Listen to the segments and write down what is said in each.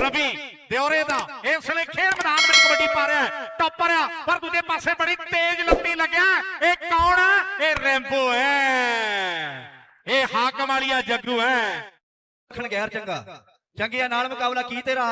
ਰਵੀ ਦਿਉਰੇ ਦਾ ਇਸ ਵੇਲੇ ਖੇਡ ਮੈਦਾਨ ਵਿੱਚ ਕਬੱਡੀ ਪਾ ਰਿਹਾ ਹੈ। ਟੱਪਰ ਆ ਪਰ ਦੂਜੇ ਪਾਸੇ ਬੜੀ ਤੇਜ਼ ਲੰਬੀ ਲੱਗਿਆ ਇਹ ਕੌਣ ਹੈ? ਇਹ ਰੈਂਬੋ ਹੈ। ਇਹ ਹਾਕਮ ਵਾਲੀਆ ਜੱਗੂ ਹੈ। ਰੱਖਣ ਗੈਰ ਚੰਗਾ। ਚੰਗਿਆਂ ਨਾਲ ਮੁਕਾਬਲਾ ਕੀ ਤੇਰਾ?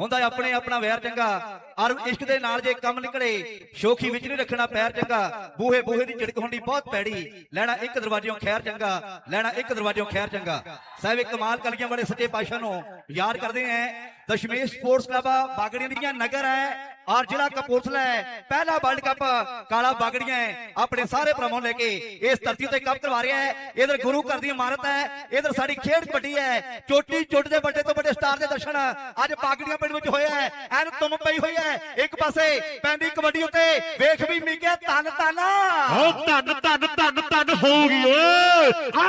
ਹੁੰਦਾ ਆਪਣੇ, ਆਪਣਾ ਵੈਰ ਚੰਗਾ। ਔਰ ਇਸ਼ਕ ਦੇ ਨਾਲ ਜੇ ਕੰਮ ਨਿਕਲੇ, ਸ਼ੋਖੀ ਵਿੱਚ ਨਹੀਂ ਰੱਖਣਾ ਪੈਰ ਚੰਗਾ। ਬੂਹੇ ਬੂਹੇ ਦੀ ਝਿੜਕ ਹੁੰਦੀ ਬਹੁਤ ਪੈੜੀ ਲੈਣਾ ਇੱਕ ਦਰਵਾਜ਼ਿਓਂ ਖੈਰ ਚੰਗਾ, ਲੈਣਾ ਇੱਕ ਦਰਵਾਜ਼ਿਓਂ ਖੈਰ ਚੰਗਾ। ਸਾਹਿਬ ਕਮਾਲ ਕਲੀਆਂ ਵਾਲੇ ਸੱਚੇ ਪਾਤਸ਼ਾਹ ਨੂੰ ਯਾਦ ਕਰਦੇ ਹੈ ਦਸ਼ਮੇਸ਼ ਸਪੋਰਟਸ ਕਲੱਬ ਬਾਗੜੀਆਂ ਦੀਆਂ ਨਗਰ ਹੈ। ਔਰ ਜ਼ਿਲ੍ਹਾ ਕਪੂਰਥਲਾ ਹੈ। ਪਹਿਲਾ ਵਰਲਡ ਕੱਪ ਕਾਲਾ ਬਾਗੜੀਆਂ ਆਪਣੇ ਸਾਰੇ ਭਰਾਵਾਂ ਲੈ ਕੇ ਇਸ ਧਰਤੀ ਤੇ ਕੱਪ ਕਰਵਾ ਰਿਹਾ ਹੈ। ਇਧਰ ਗੁਰੂ ਘਰ ਦੀ ਇਮਾਰਤ ਹੈ। ਇਧਰ ਸਾਡੀ ਖੇਡ ਕਬੱਡੀ ਹੈ। ਚੋਟੀ ਚੁੱਟ ਦੇ ਵੱਡੇ ਤੋਂ ਵੱਡੇ ਸਟਾਰ ਦੇ ਦਰਸ਼ਨ ਅੱਜ ਬਾਗੜੀਆਂ ਪਿੰਡ ਵਿੱਚ ਹੋਇਆ ਹੈ। ਐਨ ਤੁਮ ਪਈ ਹੋਈ ਹੈ। ਇੱਕ ਪਾਸੇ ਪੈਂਦੀ ਕਬੱਡੀ ਉੱਤੇ ਵੇਖ ਵੀ ਮਿੰਗੇ ਤਨ ਤਨ ਓ ਧੰਨ ਧੰਨ ਧੰਨ ਧੰਨ ਹੋ ਗਈ ਓਏ। ਆ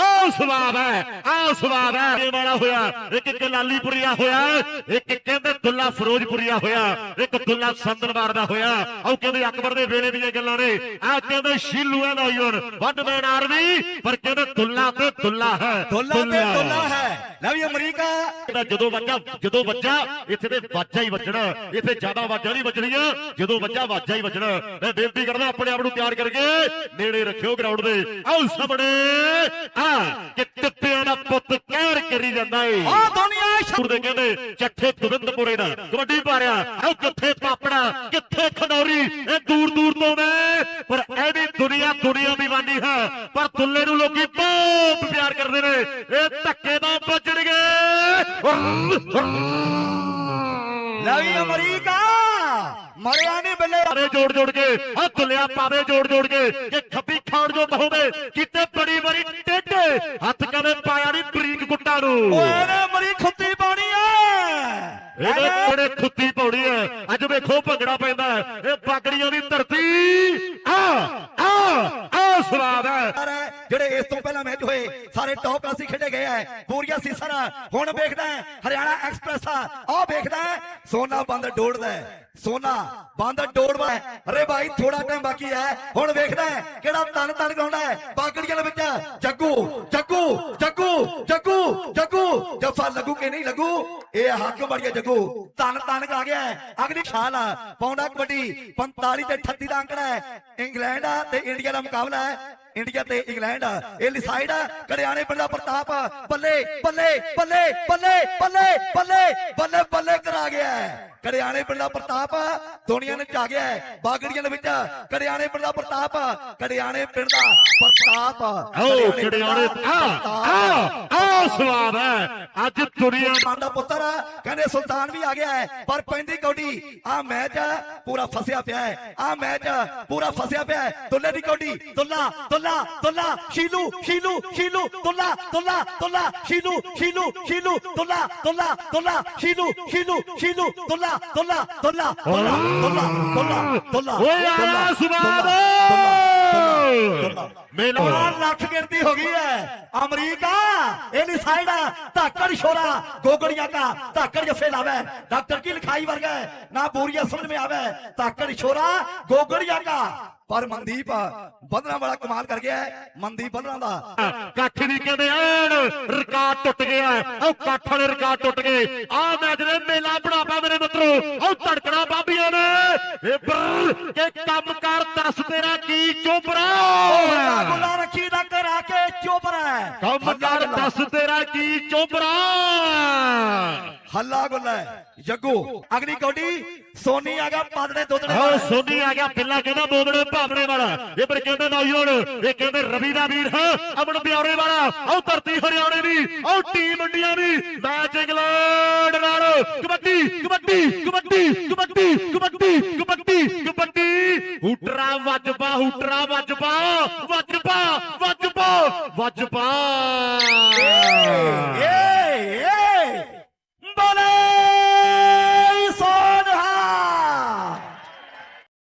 ਆ ਸਵਾਦ ਹੈ। ਆ ਸਵਾਦ ਹੈ। ਇਹ ਵਾਲਾ ਹੋਇਆ। ਇੱਕ ਇੱਕ ਲਾਲੀਪੁਰੀਆ ਹੋਇਆ। ਇੱਕ ਇੱਕ ਕਹਿੰਦੇ ਦੁੱਲਾ ਫਿਰੋਜ਼ਪੁਰੀਆ ਹੋਇਆ। ਇੱਕ ਦੁੱਲਾ ਸੰਦਨਵਾਰ ਦਾ ਹੋਇਆ। ਉਹ ਕਹਿੰਦੇ ਅਕਬਰ ਦੇ ਵੇਲੇ ਦੀਆਂ ਗੱਲਾਂ ਨੇ। ਆ ਕਹਿੰਦੇ ਸ਼ੀਲੂਆਂ ਦਾ ਯੂਨ। ਵੱਡ ਮੈਨ ਆਰਮੀ ਪਰ ਕਹਿੰਦੇ ਦੁੱਲਾ ਤੇ ਦੁੱਲਾ ਹੈ। ਦੁੱਲਾ ਤੇ ਦੁੱਲਾ ਹੈ। ਅਮਰੀਕਾ। ਜਦੋਂ ਵੱਜਾ ਜਦੋਂ ਵੱਜਾ ਇੱਥੇ ਤੇ ਵਾਜਾ ਹੀ ਵੱਜਣਾ। ਇੱਥੇ ਜ਼ਿਆਦਾ ਵਾਜਾ ਨਹੀਂ ਵੱਜਣੀਆਂ। ਜਦੋਂ ਵੱਜਾ ਵਾਜਾ ਹੀ ਵੱਜਣਾ। ਮੈਂ ਬੇਨਤੀ ਕਰਦਾ ਆਪਣੇ ਆਪ ਨੂੰ ਤਿਆਰ ਕਰਕੇ ਨੇੜੇ ਰੱਖਿਓ ਗਰਾਊਂਡ ਦੇ। ਆਓ ਸਾਹਮਣੇ। ਆ ਕਿ ਟਿੱਪਿਆਂ ਦਾ ਪੁੱਤ ਕਹਿਰ ਕਰੀ ਜਾਂਦਾ ਏ। ਆ ਸ਼ੁਰ ਦੇ ਕਹਿੰਦੇ ਚੱਠੇ ਗੋਬਿੰਦਪੁਰੇ ਦਾ ਕਬੱਡੀ ਰਿਹਾ ਆਓ ਕਿੱਥੇ ਪਾਪੜਾ ਕਿੱਥੇ ਖਨੌਰੀ ਇਹ ਦੂਰ ਦੂਰ ਤੋਂ ਨੇ। ਪਰ ਇਹ ਵੀ ਦੁਨੀਆ ਦੁਨੀਆ ਦੀ ਵਾਨੀ ਹੈ। ਪਰ ਦੁੱਲੇ ਨੂੰ ਲੋਕੀ ਬਹੁਤ ਪਿਆਰ ਕਰਦੇ ਨੇ। ਇਹ ਧੱਕੇ ਦਾ ਵੱਜਣਗੇ ਲੈ ਵੀ ਅਮਰੀਕਾ। ਮਰਿਆ ਨਹੀਂ ਬੱਲੇ। ਪਾਵੇ ਜੋੜ ਜੋੜ ਕੇ ਆ ਦੁੱਲਿਆ ਪਾਵੇ ਜੋੜ ਜੋੜ ਕੇ ਕਿ ਖੱਬੀ ਖਾਣ ਜੋ ਹੋਵੇ ਕਿਤੇ ਬੜੀ ਬੜੀ ਟੇਢੇ ਹੱਥ ਕਦੇ ਪਾਇਆ ਨਹੀਂ ਬਰੀਕ ਗੁੱਟਾਂ ਨੂੰ। ਓਏ ਮਰੀ ਖੁੱਤੀ ਇਹਦੇ ਕੋੜੇ ਖੁੱਤੀ ਪੌੜੀ ਹੈ ਅੱਜ ਵੇਖੋ, ਭੰਗੜਾ ਪੈਂਦਾ ਇਹ ਬਾਗੜੀਆਂ ਦੀ ਧਰਤੀ। ਆ ਆ ਆ ਸਵਾਦ ਹੈ ਜਿਹੜੇ ਇਸ ਤੋਂ ਪਹਿਲਾਂ ਮੈਚ ਹੋਏ, ਸਾਰੇ ਟੌਪ ਕਲਾਸੀ ਖੇਡੇ ਗਏ ਐ। ਪੂਰੀਆਂ ਸੀਸਰ ਹੁਣ ਵੇਖਦਾ ਹੈ ਹਰਿਆਣਾ ਐਕਸਪ੍ਰੈਸ ਆਹ ਵੇਖਦਾ ਹੈ ਸੋਨਾ ਬੰਦ ਡੋੜਦਾ ਹੈ ਸੋਨਾ ਬੰਦ ਡੋੜਵਾ ਹੈ। ਅਰੇ ਭਾਈ ਥੋੜਾ ਟਾਈਮ ਬਾਕੀ ਹੈ ਹੁਣ ਵੇਖਦਾ ਹੈ ਕਿਹੜਾ ਤਨ ਤਨ ਗਾਉਂਦਾ ਹੈ ਬਾਗੜੀਆਂ ਦੇ ਵਿੱਚ ਜੱਗੂ ਜੱਗੂ। ਜੱਗੂ ਜੱਗੂ, ਜੱਫਾ ਲੱਗੂ ਕਿ ਨਹੀਂ ਲੱਗੂ? ਇਹ ਹੱਕ ਬੜੀਆ ਜੱਗੂ। ਤਨ ਤਨ ਆ ਗਿਆ ਹੈ। ਅਗਲੀ ਛਾਲ ਆ। ਪੌਂਡਾ ਕਬੱਡੀ। 45 ਤੇ 38 ਦਾ ਅੰਕੜਾ ਹੈ। ਇੰਗਲੈਂਡ ਆ ਤੇ ਇੰਡੀਆ ਦਾ ਮੁਕਾਬਲਾ ਹੈ। ਇੰਡੀਆ ਤੇ ਇੰਗਲੈਂਡ ਆ। ਇਹ ਲਿਸਾਈਡ ਆ ਕੜਿਆਣੇ ਪਿੰਡ ਦਾ ਪ੍ਰਤਾਪ ਆ। ਬੱਲੇ ਬੱਲੇ ਬੱਲੇ ਬੱਲੇ ਬੱਲੇ ਬੱਲੇ ਬੱਲੇ ਬੱਲੇ ਕਰਾ ਗਿਆ। ਕੜਿਆਣੇ ਪਿੰਡ ਦਾ ਪ੍ਰਤਾਪ ਆ, ਦੁਨੀਆ ਨੇ ਚਾ ਗਿਆ। ਬਾਗੜੀਆਂ ਦੇ ਵਿੱਚ ਕੜਿਆਣੇ ਪਿੰਡ ਦਾ ਪ੍ਰਤਾਪ ਆ, ਕੜਿਆਣੇ ਪਿੰਡ ਦਾ ਪ੍ਰਤਾਪ ਆਓ ਖੜਿਆਣੇ ਆ। ਆ। ਆ ਸਵਾਦ ਹੈ। ਅੱਜ ਦੁਨੀਆ ਦਾ ਪੁੱਤਰ ਆ, ਕਹਿੰਦੇ ਸੁਲਤਾਨ ਵੀ ਆ ਗਿਆ ਹੈ ਪਰ ਪੈਂਦੀ ਕੌਡੀ ਆ ਮੈਚ ਪੂਰਾ ਫਸਿਆ ਪਿਆ ਹੈ। ਆ ਮੈਚ ਪੂਰਾ ਫਸਿਆ ਪਿਆ ਹੈ। ਦੁੱਲੇ ਦੀ ਕੌਡੀ ਦੁੱਲਾ ਦੁੱਲਾ ਦੁੱਲਾ ਦੁੱਲਾ ਸ਼ੀਲੂ ਸ਼ੀਲੂ ਸ਼ੀਲੂ ਦੁੱਲਾ ਦੁੱਲਾ ਦੁੱਲਾ ਸ਼ੀਲੂ ਸ਼ੀਲੂ ਸ਼ੀਲੂ ਦੁੱਲਾ ਦੁੱਲਾ ਦੁੱਲਾ ਸ਼ੀਲੂ ਸ਼ੀਲੂ ਸ਼ੀਲੂ ਦੁੱਲਾ ਦੁੱਲਾ ਦੁੱਲਾ ਦੁੱਲਾ ਦੁੱਲਾ ਦੁੱਲਾ ਦੁੱਲਾ ਓਏ ਆ ਸੁਬਾਨ ਮੇਲਾ ਲੱਖ ਗਿਰਦੀ ਹੋ ਗਈ ਹੈ ਅਮਰੀਕਾ ਇਹ ਇਹਨੀ ਸਾਈਡਾ ਧਾਕੜ ਛੋਰਾ ਗੋਗੜੀਆਂ ਦਾ ਧਾਕੜ ਜਫੇ ਲਾਵੇ ਡਾਕਟਰ ਕੀ ਲਿਖਾਈ ਵਰਗਾ ਨਾ ਬੂਰੀਆ ਸਮਝ ਮੇ ਆਵੇ ਧਾਕੜ ਛੋਰਾ ਗੋਗੜੀਆਂ ਦਾ ਪਰ ਮਨਦੀਪ ਬੰਦਨਾ ਵਾਲਾ ਕਮਾਲ ਕਰ ਗਿਆ ਹੈ ਮਨਦੀਪ ਬੰਦਨਾ ਦਾ। ਕੱਠ ਦੀ ਕਹਿੰਦੇ ਐਨ ਰਿਕਾਰਡ ਟੁੱਟ ਗਿਆ ਉਹ ਕੱਠ ਵਾਲੇ ਰਿਕਾਰਡ ਟੁੱਟ ਗਏ। ਆ ਮੈਚ ਨੇ ਮੇਲਾ ਬਣਾਪਾ ਮੇਰੇ ਮਿੱਤਰੋ ਉਹ ਧੜਕਣਾ ਬਾਬੀਆਂ ਨੇ। ਇਹ ਬਰ ਕਿ ਕੰਮ ਕਰ ਦੱਸ ਤੇਰਾ ਕੀ ਚੋਬਰਾ ਗੁੱਲਾ ਰੱਖੀ ਦਾ ਕਰਾ ਕੇ ਚੋਬਰਾ ਹੈ ਕੰਮ ਕਰ ਦੱਸ ਤੇਰਾ ਕੀ ਚੋਬਰਾ ਹੱਲਾ ਗੁੱਲਾ ਹੈ। ਜੱਗੂ ਅਗਲੀ ਕੌਡੀ ਸੋਨੀ ਆ ਗਿਆ ਪਾਦੜੇ ਦੁੱਧੜੇ ਆਹ ਸੋਨੀ ਆ ਗਿਆ ਪਿੱਲਾ ਕਹਿੰਦਾ ਬੋਦੜੇ ਭਾਵੜੇ ਵਾਲਾ। ਇਹ ਪਰ ਕਹਿੰਦੇ ਨੌਜਵਾਨ ਇਹ ਕਹਿੰਦੇ ਰਵੀ ਦਾ ਵੀਰ ਹੈ ਅਮਨ ਪਿਆਰੇ ਵਾਲਾ। ਆਹ ਧਰਤੀ ਹਰਿਆਣੇ ਦੀ ਆਹ ਟੀਮ ਇੰਡੀਆ ਦੀ। ਮੈਚ ਇੰਗਲੈਂਡ ਨਾਲ। ਕਬੱਡੀ ਕਬੱਡੀ ਕਬੱਡੀ ਕਬੱਡੀ ਕਬੱਡੀ ਕਬੱਡੀ ਕਬੱਡੀ। ਹੁਟਰਾ ਵੱਜਪਾ ਹੁਟਰਾ ਵੱਜਪਾ ਵੱਜਪਾ ਵੱਜਪਾ ਵੱਜਪਾ